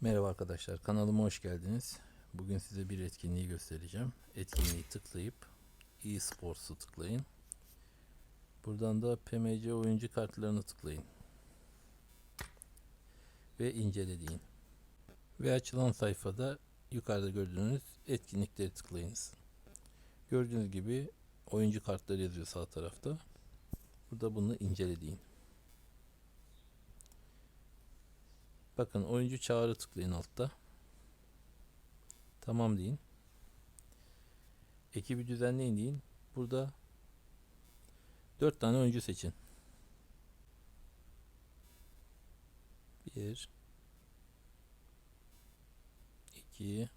Merhaba arkadaşlar, kanalıma hoş geldiniz. Bugün size bir etkinliği göstereceğim. Etkinliği tıklayıp e-sports'u tıklayın. Buradan da PMC oyuncu kartlarını tıklayın. Ve incele deyin. Ve açılan sayfada yukarıda gördüğünüz etkinlikleri tıklayınız. Gördüğünüz gibi oyuncu kartları yazıyor sağ tarafta. Burada bunu incele deyin. Bakın oyuncu çağrı tıklayın altta. Tamam deyin. Ekibi düzenleyin deyin. Burada 4 tane oyuncu seçin. 1 2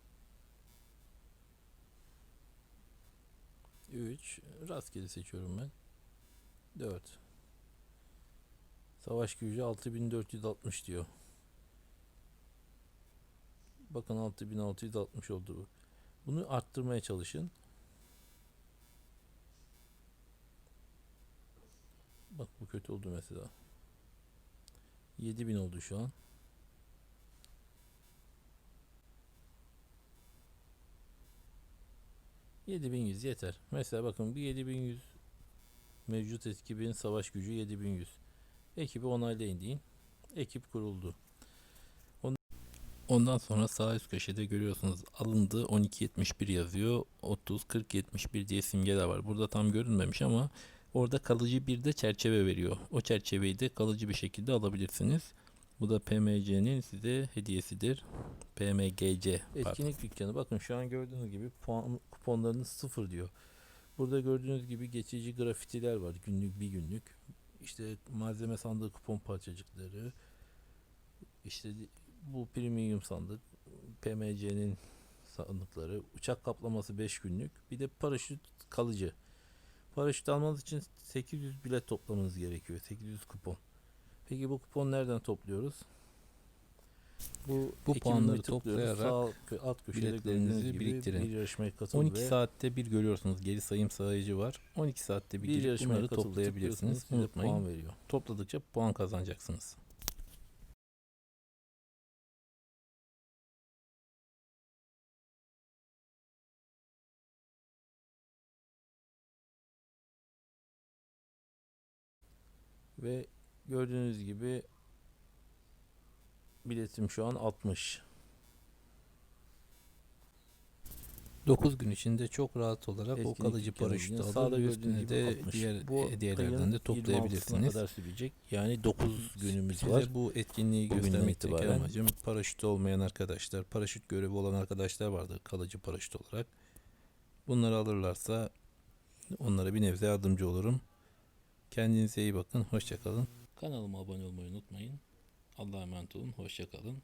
3 rastgele seçiyorum ben. 4 Savaş gücü 6460 diyor. Bakın 6660 oldu bu. Bunu arttırmaya çalışın. Bak bu kötü oldu mesela. 7000 oldu şu an. ...7100 yeter. Mesela bakın bir 7100... ...mevcut ekibin savaş gücü 7100. Ekibi onaylayın deyin. Ekip kuruldu. Ondan sonra sağ üst köşede görüyorsunuz alındı 1271 yazıyor. 30 40 71 diye simgeler var. Burada tam görünmemiş ama orada kalıcı bir de çerçeve veriyor. O çerçeveyi de kalıcı bir şekilde alabilirsiniz. Bu da PMC'nin size hediyesidir. PMGC. Etkinlik dükkanı. Bakın şu an gördüğünüz gibi puan kuponlarınız sıfır diyor. Burada gördüğünüz gibi geçici grafitiler var. Günlük bir günlük. İşte malzeme sandığı kupon parçacıkları. İşte bu premium sandık PMC'nin sandıkları uçak kaplaması 5 günlük bir de paraşüt kalıcı paraşüt almanız için 800 bilet toplamanız gerekiyor 800 kupon peki bu kupon nereden topluyoruz bu, Bu puanları toplayarak Sağ alt biletlerinizi biriktirin. bir yarışmaya katıl 12 ve saatte bir görüyorsunuz geri sayım sayıcı var. 12 saatte bir, bir girip bunları toplayabilirsiniz. Unutmayın. puan veriyor Topladıkça puan kazanacaksınız. Ve gördüğünüz gibi biletim şu an 60. 9 gün içinde çok rahat olarak o Etkinlik kalıcı dükkanı paraşütü alır üstüne de 60. diğer Bu hediyelerden de 26'sına toplayabilirsiniz. kadar sürecek. Yani 9 günümüz Size var. bu etkinliği göstermekteki amacım paraşütü olmayan arkadaşlar, paraşüt görevi olan arkadaşlar vardır kalıcı paraşüt olarak. Bunları alırlarsa onlara bir nebze yardımcı olurum. Kendinize iyi bakın, hoşçakalın. Kanalıma abone olmayı unutmayın. Allah'a emanet olun, hoşçakalın.